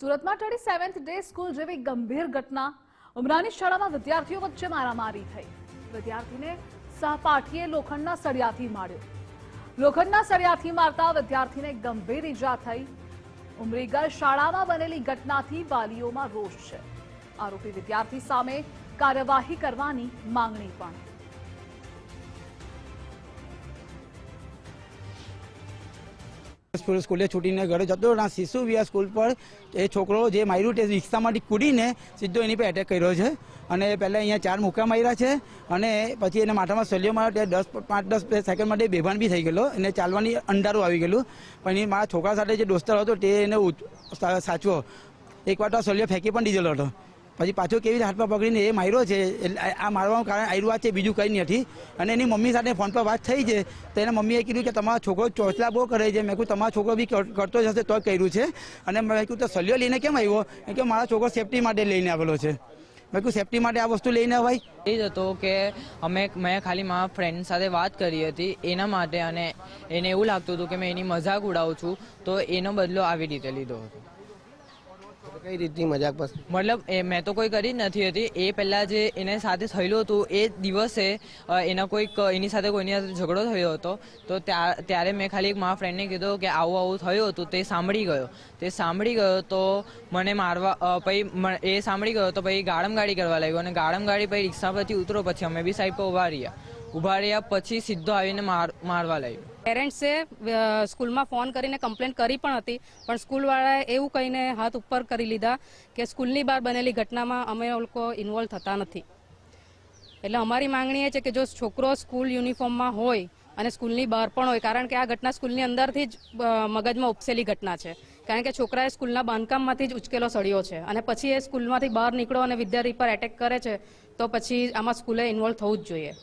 સુરતમાં ટળી seventh day school જેવી ગંભીર ઘટના. ઉમરાની શાળામાં વિદ્યાર્થીઓ વચ્ચે મારામારી થઈ. વિદ્યાર્થીને સહપાઠીએ લોખંડના સળિયાથી માર્યો. લોખંડના સળિયાથી મારતા વિદ્યાર્થીને ગંભીર ઈજા થઈ. ઉમરીગર શાળામાં બનેલી ઘટનાથી વાલીઓમાં રોષ છે. આરોપી વિદ્યાર્થી સામે કાર્યવાહી કરવાની માંગણી પણ. સ્કૂલ છૂટીને ઘરે જતો ના શિશુ વિહાર સ્કૂલ પર એ છોકરો જે માર્યું તે રિક્ષામાંથી કૂદીને સીધો એની પર એટેક કર્યો છે. અને પહેલાં અહીંયા ચાર મુક્કા માર્યા છે. અને પછી એને માથામાં સળિયો માર્યો. તે દસ, પાંચ, દસ સેકન્ડ માટે બેભાન બી થઈ ગયેલો. અને ચાલવાની અંધારું આવી ગયેલું. પણ એ મારા છોકરા સાથે જે દોસ્તર હતો તે એને સાચવો. એકવાર તો આ ફેંકી પણ દીધેલો હતો. પછી પાછો કેવી રીતે હાથમાં પકડીને એ માર્યો છે આ મારવાનું કારણ આયરું છે, બીજું કંઈ નથી અને એની મમ્મી સાથે ફોન પર વાત થઈ છે, તો એના મમ્મીએ કીધું કે તમારો છોકરો ચોચલા બહુ કરે છે. મેં કહ્યું તમારો છોકરો બી કરતો જ હશે તો કર્યું છે. અને મેં કહ્યું તો સલિયો લઈને કેમ આવ્યો? કેમ કે મારા છોકરો સેફટી માટે લઈને આવેલો છે. મેં કહ્યું સેફટી માટે આ વસ્તુ લઈને અવાય એ જ હતો કે અમે મેં ખાલી મારા ફ્રેન્ડ સાથે વાત કરી હતી એના માટે અને એને એવું લાગતું હતું કે મેં એની મજાક ઉડાવું છું, તો એનો બદલો આવી રીતે લીધો હતો. કઈ રીતની મજાક પસંદ મતલબ એ મેં તો કોઈ કરી જ નથી હતી. એ પહેલાં જે એને સાથે થયેલું હતું, એ દિવસે એના કોઈક, એની સાથે કોઈની સાથે ઝઘડો થયો હતો. તો ત્યા- ત્યારે મેં ખાલી એક મારા ફ્રેન્ડને કીધું કે આવું આવું થયું હતું, તે સાંભળી ગયો. તે સાંભળી ગયો તો મને મારવા પછી એ સાંભળી ગયો તો પછી ગાડી કરવા લાગ્યો. અને ગાડી પછી રિક્ષા પરથી ઉતરો, પછી અમે બી સાઈડ પર ઊભા રહ્યા. ઊભા રહ્યા પછી સીધો આવીને માર, મારવા લાગ્યો. પેરેન્ટ્સે સ્કૂલમાં ફોન કરીને કમ્પ્લેન કરી પણ હતી, પણ સ્કૂલવાળાએ એવું કહીને હાથ ઉપર કરી લીધા કે સ્કૂલની બહાર બનેલી ઘટનામાં અમે લોકો ઇન્વોલ્વ થતા નથી. એટલે અમારી માંગણી એ છે કે જો છોકરો સ્કૂલ યુનિફોર્મમાં હોય અને સ્કૂલની બહાર પણ હોય, કારણ કે આ ઘટના સ્કૂલની અંદરથી જ મગજમાં ઉપસેલી ઘટના છે. કારણ કે છોકરાએ સ્કૂલના બાંધકામમાંથી જ ઉચકેલો સળ્યો છે અને પછી એ સ્કૂલમાંથી બહાર નીકળો અને વિદ્યાર્થી પર એટેક કરે છે, તો પછી આમાં સ્કૂલે ઇન્વોલ્વ થવું જ જોઈએ.